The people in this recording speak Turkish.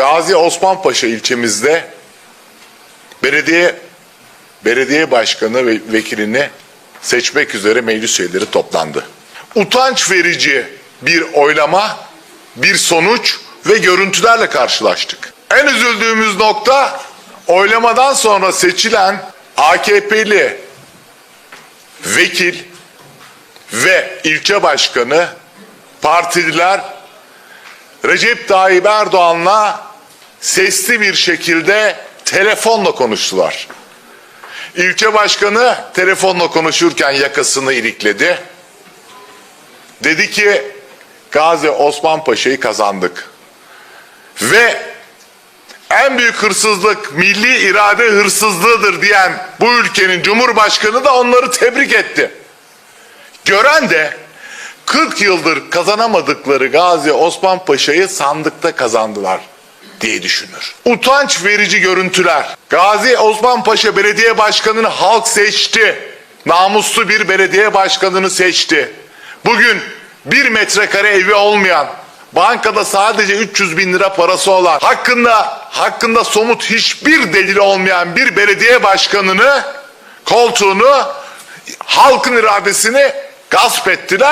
Gazi Osman Paşa ilçemizde belediye belediye başkanı ve vekilini seçmek üzere meclis üyeleri toplandı. Utanç verici bir oylama, bir sonuç ve görüntülerle karşılaştık. En üzüldüğümüz nokta oylamadan sonra seçilen AKP'li vekil ve ilçe başkanı partililer Recep Tayyip Erdoğan'la sesli bir şekilde telefonla konuştular. İlçe başkanı telefonla konuşurken yakasını ilikledi. Dedi ki Gazi Osman Paşa'yı kazandık. Ve en büyük hırsızlık milli irade hırsızlığıdır diyen bu ülkenin cumhurbaşkanı da onları tebrik etti. Gören de 40 yıldır kazanamadıkları Gazi Osman Paşa'yı sandıkta kazandılar diye düşünür. Utanç verici görüntüler. Gazi Osman Paşa Belediye Başkanı'nı halk seçti. Namuslu bir belediye başkanını seçti. Bugün bir metrekare evi olmayan, bankada sadece 300 bin lira parası olan, hakkında hakkında somut hiçbir delili olmayan bir belediye başkanını, koltuğunu, halkın iradesini gasp ettiler.